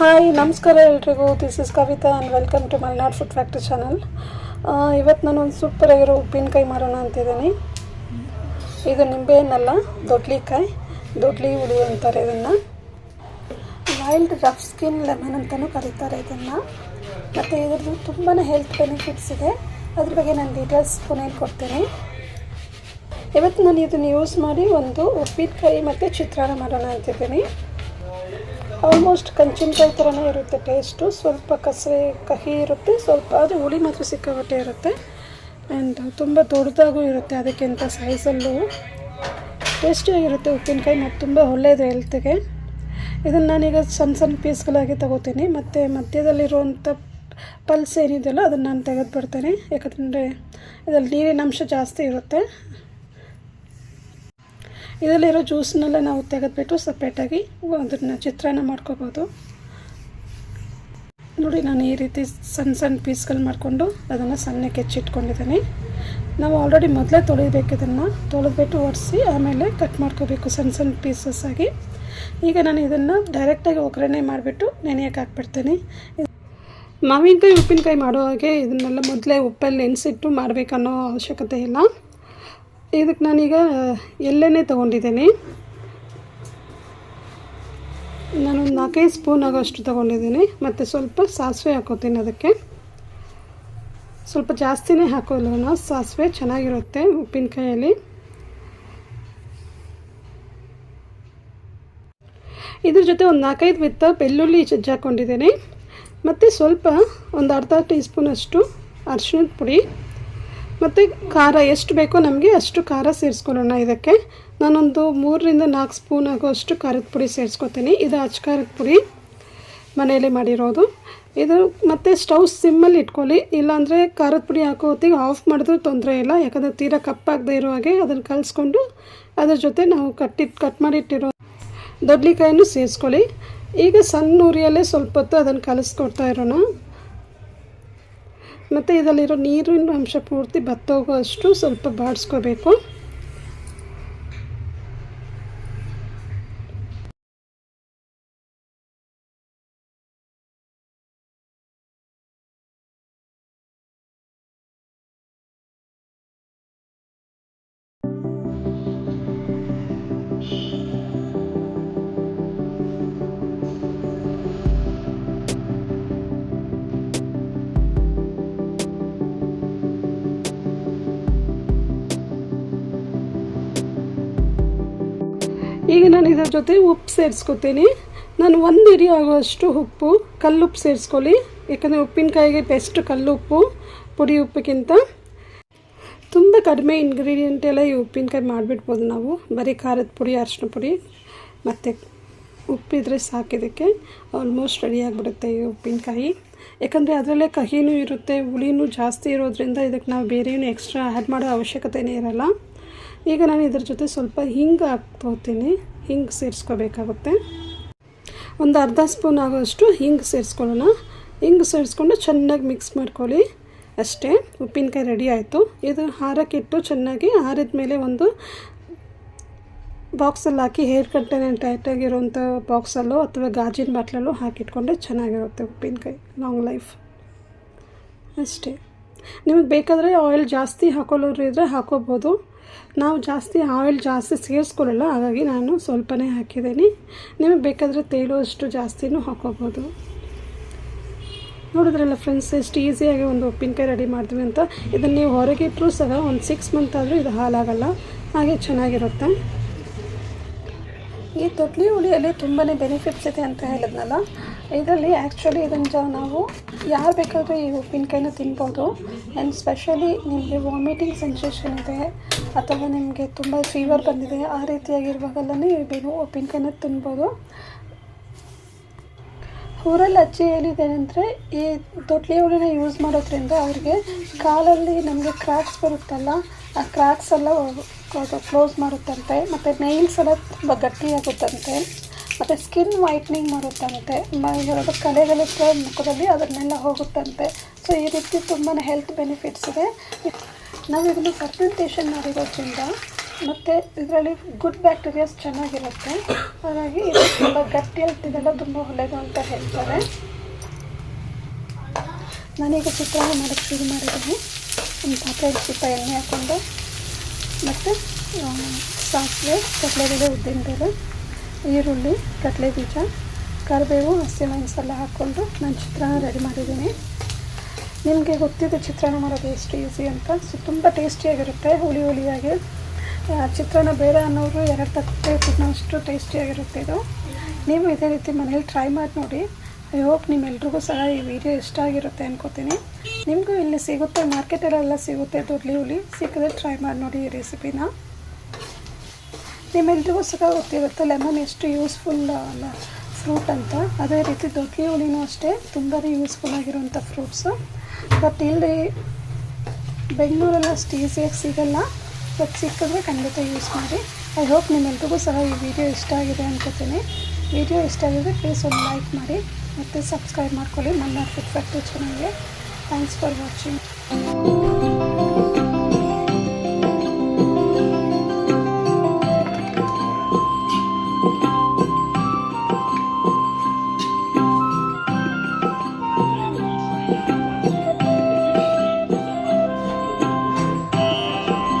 Hi, ನಮಸ್ಕಾರ ಎಲ್ರಿಗೂ. This is Kavita and welcome to Malnad food factory channel ಇವತ್ತು ನಾನು ಒಂದು ಸೂಪರ್ ಆಗಿರೋ ಉಪ್ಪಿನಕಾಯಿ ಮಾಡೋಣ ಅಂತಿದ್ದೀನಿ. ಇದು ನಿಂಬೆಹಣ್ಣಲ್ಲ, ದೊಡ್ಲಿಕಾಯಿ, ದೊಡ್ಲಿ ಹುಳಿ ಅಂತಾರೆ ಇದನ್ನು. ವೈಲ್ಡ್ ರಫ್ ಸ್ಕಿನ್ ಲೆಮನ್ ಅಂತಲೂ ಕರೀತಾರೆ ಇದನ್ನು. ಮತ್ತು ಇದ್ರದ್ದು ತುಂಬಾ ಹೆಲ್ತ್ ಬೆನಿಫಿಟ್ಸ್ ಇದೆ. ಅದ್ರ ಬಗ್ಗೆ ನಾನು ಡೀಟೇಲ್ಸ್ ಕೊನೆಯಲ್ಲಿ ಕೊಡ್ತೀನಿ. ಇವತ್ತು ನಾನು ಇದನ್ನು ಯೂಸ್ ಮಾಡಿ ಒಂದು ಉಪ್ಪಿನಕಾಯಿ ಮತ್ತು ಚಿತ್ರಾನ್ನ ಮಾಡೋಣ ಅಂತಿದ್ದೀನಿ. ಆಲ್ಮೋಸ್ಟ್ ಕಂಚಿನಕಾಯಿ ಥರನೇ ಇರುತ್ತೆ ಟೇಸ್ಟು ಸ್ವಲ್ಪ ಕಸರೆ, ಕಹಿ ಇರುತ್ತೆ. ಸ್ವಲ್ಪ ಅದು ಹುಳಿ ಮಾತ್ರ ಸಿಕ್ಕಾಪಟ್ಟೆ ಇರುತ್ತೆ. ಆ್ಯಂಡ್ ತುಂಬ ದೊಡ್ಡದಾಗೂ ಇರುತ್ತೆ ಅದಕ್ಕಿಂತ ಸೈಜಲ್ಲೂ ಟೇಸ್ಟಿಯಾಗಿರುತ್ತೆ ಉಪ್ಪಿನಕಾಯಿ, ಮತ್ತು ತುಂಬ ಒಳ್ಳೆಯದು ಹೆಲ್ತ್ಗೆ ಇದನ್ನು ನಾನೀಗ ಸಣ್ಣ ಸಣ್ಣ ಪೀಸ್ಗಳಾಗಿ ತಗೋತೀನಿ. ಮತ್ತು ಮಧ್ಯದಲ್ಲಿರುವಂಥ ಪಲ್ಸ್ ಏನಿದೆಯಲ್ಲ ಅದನ್ನು ನಾನು ತೆಗೆದು ಬಿಡ್ತೇನೆ ಯಾಕಂದರೆ ಇದರಲ್ಲಿ ನೀರಿನ ಅಂಶ ಜಾಸ್ತಿ ಇರುತ್ತೆ. ಇದರಲ್ಲಿರೋ ಜ್ಯೂಸ್ನೆಲ್ಲ ನಾವು ತೆಗೆದುಬಿಟ್ಟು ಸಪ್ರೇಟಾಗಿ ಅದನ್ನು ಚಿತ್ರಾನ್ನ ಮಾಡ್ಕೋಬೋದು. ನೋಡಿ, ನಾನು ಈ ರೀತಿ ಸಣ್ಣ ಸಣ್ಣ ಪೀಸ್ಗಳು ಮಾಡಿಕೊಂಡು ಅದನ್ನು ಸಣ್ಣಕ್ಕೆ ಹೆಚ್ಚಿಟ್ಕೊಂಡಿದ್ದೀನಿ. ನಾವು ಆಲ್ರೆಡಿ ಮೊದಲೇ ತೊಳಿಬೇಕು ಇದನ್ನು. ತೊಳೆದ್ಬಿಟ್ಟು ಒರೆಸಿ ಆಮೇಲೆ ಕಟ್ ಮಾಡ್ಕೋಬೇಕು ಸಣ್ಣ ಸಣ್ಣ ಪೀಸಸ್ ಆಗಿ. ಈಗ ನಾನು ಇದನ್ನು ಡೈರೆಕ್ಟಾಗಿ ಒಗ್ಗರಣೆ ಮಾಡಿಬಿಟ್ಟು ನೆನೆಯೋಕೆ ಹಾಕ್ಬಿಡ್ತೀನಿ. ಮಾವಿನಕಾಯಿ, ಉಪ್ಪಿನಕಾಯಿ ಮಾಡೋ ಹಾಗೆ ಇದನ್ನೆಲ್ಲ ಮೊದಲೇ ಉಪ್ಪಲ್ಲಿ ನೆನೆಸಿಟ್ಟು ಮಾಡಬೇಕನ್ನೋ ಅವಶ್ಯಕತೆ ಇಲ್ಲ. ಇದಕ್ಕೆ ನಾನೀಗ ಎಲ್ಲೆನೇ ತೊಗೊಂಡಿದ್ದೀನಿ. ನಾನೊಂದು ನಾಲ್ಕೈದು ಸ್ಪೂನ್ ಆಗೋಷ್ಟು ತೊಗೊಂಡಿದ್ದೀನಿ. ಮತ್ತು ಸ್ವಲ್ಪ ಸಾಸಿವೆ ಹಾಕೋತೀನಿ ಅದಕ್ಕೆ. ಸ್ವಲ್ಪ ಜಾಸ್ತಿನೇ ಹಾಕೋಲ್ಲ ಸಾಸಿವೆ ಚೆನ್ನಾಗಿರುತ್ತೆ ಉಪ್ಪಿನಕಾಯಲ್ಲಿ. ಇದ್ರ ಜೊತೆ ಒಂದು ನಾಲ್ಕೈದು ಬಿತ್ತ ಬೆಳ್ಳುಳ್ಳಿ ಜಜ್ಜಾಕೊಂಡಿದ್ದೀನಿ ಮತ್ತು ಸ್ವಲ್ಪ ಒಂದು ಅರ್ಧ ಟೀ ಸ್ಪೂನಷ್ಟು ಅರಿಶಿಣದ ಪುಡಿ. ಮತ್ತು ಖಾರ ಎಷ್ಟು ಬೇಕೋ ನಮಗೆ ಅಷ್ಟು ಖಾರ ಸೇರಿಸ್ಕೊಳ್ಳೋಣ ಇದಕ್ಕೆ. ನಾನೊಂದು ಮೂರರಿಂದ ನಾಲ್ಕು ಸ್ಪೂನ್ ಆಗೋಷ್ಟು ಖಾರದ ಪುಡಿ ಸೇರಿಸ್ಕೊತೀನಿ. ಇದು ಅಚ್ಚ ಖಾರದ ಪುಡಿ ಮನೆಯಲ್ಲೇ ಮಾಡಿರೋದು. ಇದು ಮತ್ತು ಸ್ಟವ್ ಸಿಮ್ಮಲ್ಲಿ ಇಟ್ಕೊಳ್ಳಿ. ಇಲ್ಲಾಂದರೆ ಖಾರದ ಪುಡಿ ಹಾಕೋ ಹೊತ್ತಿಗೆ ಆಫ್ ಮಾಡಿದ್ರೂ ತೊಂದರೆ ಇಲ್ಲ. ಯಾಕಂದರೆ ತೀರಾ ಕಪ್ಪಾಗದೇ ಇರೋ ಹಾಗೆ ಅದನ್ನು ಕಲಿಸ್ಕೊಂಡು ಅದ್ರ ಜೊತೆ ನಾವು ಕಟ್ಟಿಟ್ಟು ಕಟ್ ಮಾಡಿಟ್ಟಿರೋ ದೊಡ್ಲಿಕಾಯನ್ನು ಸೇರಿಸ್ಕೊಳ್ಳಿ. ಈಗ ಸಣ್ಣ ಉರಿಯಲ್ಲೇ ಸ್ವಲ್ಪ ಹೊತ್ತು ಅದನ್ನು ಕಲಿಸ್ಕೊಡ್ತಾ ಇರೋಣ. ಮತ್ತು ಇದರಲ್ಲಿರೋ ನೀರಿನ ಅಂಶ ಪೂರ್ತಿ ಬತ್ತೋಗೋ ಅಷ್ಟು ಸ್ವಲ್ಪ ಬಾಡಿಸ್ಕೋಬೇಕು. ಈಗ ನಾನು ಇದರ ಜೊತೆ ಉಪ್ಪು ಸೇರಿಸ್ಕೊತೀನಿ. ನಾನು ಒಂದು ಹಿಡಿ ಆಗುವಷ್ಟು ಉಪ್ಪು ಕಲ್ಲುಪ್ಪು ಸೇರಿಸ್ಕೊಳ್ಳಿ. ಯಾಕಂದರೆ ಉಪ್ಪಿನಕಾಯಿಗೆ ಬೆಸ್ಟ್ ಕಲ್ಲುಪ್ಪು ಪುಡಿ ಉಪ್ಪಿಗಿಂತ ತುಂಬ ಕಡಿಮೆ ಇಂಗ್ರೀಡಿಯೆಂಟ್ ಎಲ್ಲ ಈ ಉಪ್ಪಿನಕಾಯಿ ಮಾಡಿಬಿಡ್ಬೋದು ನಾವು. ಬರೀ ಖಾರದ ಪುಡಿ, ಅರಿಶಿನ ಪುಡಿ, ಮತ್ತು ಉಪ್ಪಿದ್ರೆ ಸಾಕಿದ್ದಕ್ಕೆ ಆಲ್ಮೋಸ್ಟ್ ರೆಡಿ ಆಗಿಬಿಡುತ್ತೆ ಈ ಉಪ್ಪಿನಕಾಯಿ. ಯಾಕಂದರೆ ಅದರಲ್ಲೇ ಕಹಿನೂ ಇರುತ್ತೆ, ಹುಳಿನೂ ಜಾಸ್ತಿ ಇರೋದ್ರಿಂದ ಇದಕ್ಕೆ ನಾವು ಬೇರೆ ಏನು ಎಕ್ಸ್ಟ್ರಾ ಆ್ಯಡ್ ಮಾಡೋ ಅವಶ್ಯಕತೆಯೇ ಇರಲ್ಲ. ಈಗ ನಾನು ಇದ್ರ ಜೊತೆ ಸ್ವಲ್ಪ ಹಿಂಗೆ ಹಾಕ್ತೋತೀನಿ ಹಿಂಗೆ ಸೇರಿಸ್ಕೋಬೇಕಾಗುತ್ತೆ. ಒಂದು ಅರ್ಧ ಸ್ಪೂನ್ ಆಗೋಷ್ಟು ಹಿಂಗೆ ಸೇರಿಸ್ಕೊಳ್ಳೋಣ. ಹಿಂಗೆ ಸೇರಿಸ್ಕೊಂಡು ಚೆನ್ನಾಗಿ ಮಿಕ್ಸ್ ಮಾಡ್ಕೊಳ್ಳಿ. ಅಷ್ಟೇ, ಉಪ್ಪಿನಕಾಯಿ ರೆಡಿ ಆಯಿತು. ಇದು ಹಾರಕ್ಕಿಟ್ಟು ಚೆನ್ನಾಗಿ ಹಾರಿದ ಮೇಲೆ ಒಂದು ಬಾಕ್ಸಲ್ಲಿ ಹಾಕಿ ಹೇರ್ ಕಂಟೈನರ್ ಟೈಟಾಗಿರೋಂಥ ಬಾಕ್ಸಲ್ಲೋ ಅಥವಾ ಗಾಜಿನ ಬಾಟ್ಲಲ್ಲೋ ಹಾಕಿಟ್ಕೊಂಡ್ರೆ ಚೆನ್ನಾಗಿರುತ್ತೆ ಉಪ್ಪಿನಕಾಯಿ ಲಾಂಗ್ ಲೈಫ್ ಅಷ್ಟೇ. ನಿಮಗೆ ಬೇಕಾದರೆ ಆಯಿಲ್ ಜಾಸ್ತಿ ಹಾಕೊಳ್ಳೋರು ಇದ್ದರೆ ಹಾಕೋಬೋದು. ನಾವು ಜಾಸ್ತಿ ಆಯಿಲ್ ಜಾಸ್ತಿ ಸೇರಿಸ್ಕೊಳ್ಳಲ್ಲ ಹಾಗಾಗಿ ನಾನು ಸ್ವಲ್ಪನೇ ಹಾಕಿದ್ದೀನಿ. ನಿಮಗೆ ಬೇಕಾದರೆ ತೇಲುವಷ್ಟು ಜಾಸ್ತಿನೂ ಹಾಕೋಬೋದು ನೋಡಿದ್ರಲ್ಲ ಫ್ರೆಂಡ್ಸ್ ಎಷ್ಟು ಈಸಿಯಾಗಿ ಒಂದು ಉಪ್ಪಿನಕಾಯಿ ರೆಡಿ ಮಾಡ್ತೀವಿ ಅಂತ. ಇದನ್ನು ನೀವು ಹೊರಗೆ ಇಟ್ಟರೂ ಸಹ ಒಂದು ಸಿಕ್ಸ್ ಮಂತ್ ಆದರೂ ಇದು ಹಾಲಾಗಲ್ಲ ಹಾಗೆ ಚೆನ್ನಾಗಿರುತ್ತೆ. ಈ ತೊಟ್ಲಿ ಹುಳಿಯಲ್ಲಿ ತುಂಬಾ ಬೆನಿಫಿಟ್ಸ್ ಇದೆ ಅಂತ ಹೇಳಿದ್ನಲ್ಲ. ಇದರಲ್ಲಿ ಆ್ಯಕ್ಚುಲಿ ಇದನ್ನು ನಾವು ಯಾರು ಬೇಕಾದರೂ ಈ ಉಪ್ಪಿನಕಾಯಿನ ತಿನ್ಬೋದು. ಆ್ಯಂಡ್ ಸ್ಪೆಷಲಿ ನಿಮಗೆ ವಾಮಿಟಿಂಗ್ ಸೆನ್ಸೇಷನ್ ಇದೆ, ಅಥವಾ ನಿಮಗೆ ತುಂಬ ಫೀವರ್ ಬಂದಿದೆ, ಆ ರೀತಿಯಾಗಿರುವಾಗಲೇ ನೀವು ಉಪ್ಪಿನಕಾಯಿನ ತಿನ್ಬೋದು. ಊರಲ್ಲಿ ಅಜ್ಜಿ ಹೇಳಿದ್ದೇನೆಂದರೆ ಈ ತೊಟ್ಲಿ ಹುಳಿನ ಯೂಸ್ ಮಾಡೋದ್ರಿಂದ ಅವ್ರಿಗೆ ಕಾಲಲ್ಲಿ ನಮಗೆ ಕ್ರ್ಯಾಕ್ಸ್ ಬರುತ್ತಲ್ಲ, ಆ ಕ್ರ್ಯಾಕ್ಸ್ ಎಲ್ಲ ಕ್ಲೋಸ್ ಮಾಡುತ್ತಂತೆ, ಮತ್ತು ನೈಲ್ಸ್ ಎಲ್ಲ ತುಂಬ ಗಟ್ಟಿಯಾಗುತ್ತಂತೆ. ಮತ್ತು ಸ್ಕಿನ್ ವೈಟ್ನಿಂಗ್ ಮಾಡುತ್ತಂತೆ. ಮ- ಕಲೆಗಳಿರ್ತವೆ ಮುಖದಲ್ಲಿ ಅದನ್ನೆಲ್ಲ ಹೋಗುತ್ತಂತೆ. ಸೊ ಈ ರೀತಿ ತುಂಬಾ ಹೆಲ್ತ್ ಬೆನಿಫಿಟ್ಸ್ ಇದೆ. ನಾವು ಇದನ್ನು ಫರ್ಮೆಂಟೇಷನ್ ಮಾಡಿರೋದ್ರಿಂದ ಮತ್ತು ಇದರಲ್ಲಿ ಗುಡ್ ಬ್ಯಾಕ್ಟೀರಿಯಾಸ್ ಚೆನ್ನಾಗಿರುತ್ತೆ. ಹಾಗಾಗಿ ಇದು ತುಂಬ ಗಟ್ಟಿ ಇರ್ತಿದೆಲ್ಲ ತುಂಬ ಒಳ್ಳೆಯದು ಅಂತ ಹೇಳ್ತಾರೆ. ನಾನೀಗ ಚಿತ್ರಾನ್ನ ಮಾಡೋಕ್ಕೆ ಶುರು ಮಾಡಿದ್ದೀನಿ. ಒಂದು ಪಾತ್ರೆಯಲ್ಲಿ ಸ್ವಲ್ಪ ಎಣ್ಣೆ ಹಾಕ್ಕೊಂಡು ಮತ್ತು ಸಾಸಿವೆ ಸಾಸಿವೆ, ಕಡಲೆಬೇಳೆ, ಉದ್ದಿನಬೇಳೆ. ಈರುಳ್ಳಿ ಕಡಲೆ ಬೀಜ ಕರಿಬೇವು ಹಸಿಮೆಣಸೆಲ್ಲ ಹಾಕ್ಕೊಂಡು ನಾನು ಚಿತ್ರಾನ್ನ ರೆಡಿ ಮಾಡಿದ್ದೀನಿ. ನಿಮಗೆ ಗೊತ್ತಿದೆ ಚಿತ್ರಾನ್ನ ಮಾಡೋದು ಎಷ್ಟು ಈಸಿ ಅಂತ. ಸೊ ತುಂಬ ಟೇಸ್ಟಿಯಾಗಿರುತ್ತೆ ಹುಳಿ ಹುಳಿಯಾಗಿ. ಚಿತ್ರಾನ್ನ ಬೇಡ ಅನ್ನೋರು ಎರಡು ತಟ್ಟೆ ತಿನ್ನೋಷ್ಟು ಟೇಸ್ಟಿಯಾಗಿರುತ್ತೆ ಇದು. ನೀವು ಇದೇ ರೀತಿ ಮನೇಲಿ ಟ್ರೈ ಮಾಡಿ ನೋಡಿ. ಐ ಹೋಪ್ ನಿಮ್ಮೆಲ್ರಿಗೂ ಸಹ ಈ ವಿಡಿಯೋ ಇಷ್ಟ ಆಗಿರುತ್ತೆ ಅನ್ಕೋತೀನಿ. ನಿಮಗೂ ಇಲ್ಲಿ ಸಿಗುತ್ತೆ ಮಾರ್ಕೆಟಲ್ಲೆಲ್ಲ ಸಿಗುತ್ತೆ ದೊಡ್ಲಿ ಹುಳಿ ಸಿಕ್ಕಿದ್ರೆ ಟ್ರೈ ಮಾಡಿ ನೋಡಿ ಈ ರೆಸಿಪಿನ ನಿಮ್ಮೆಲ್ರಿಗೂ ಸಹ ಗೊತ್ತಿರುತ್ತೆ ಲೆಮನ್ ಎಷ್ಟು ಯೂಸ್ಫುಲ್ ಫ್ರೂಟ್ ಅಂತ. ಅದೇ ರೀತಿ ದೊಡ್ಲಿ ಹುಳಿನೂ ಅಷ್ಟೇ ತುಂಬಾ ಯೂಸ್ಫುಲ್ ಆಗಿರುವಂಥ ಫ್ರೂಟ್ಸು. ಬಟ್ ಇಲ್ಲಿ ಬೆಂಗಳೂರಲ್ಲಿ ಅಷ್ಟು ಈಸಿಯಾಗಿ ಸಿಗಲ್ಲ. ಬಟ್ ಸಿಕ್ಕಿದ್ರೆ ಖಂಡಿತ ಯೂಸ್ ಮಾಡಿ. ಐ ಹೋಪ್ ನಿಮ್ಮೆಲ್ರಿಗೂ ಸಹ ಈ ವಿಡಿಯೋ ಇಷ್ಟ ಆಗಿದೆ ಅನ್ಕೋತೀನಿ. ವಿಡಿಯೋ ಇಷ್ಟ ಆಗಿದೆ ಪ್ಲೀಸ್ ಒಂದು ಲೈಕ್ ಮಾಡಿ ಮತ್ತು ಸಬ್ಸ್ಕ್ರೈಬ್ ಮಾಡ್ಕೊಳ್ಳಿ. ಮಲ್ನಾಡ್ ಫುಡ್ ಫ್ಯಾಕ್ಟ್ರಿ ಚಾನಲ್ಗೆ ಥ್ಯಾಂಕ್ಸ್ ಫಾರ್ ವಾಚಿಂಗ್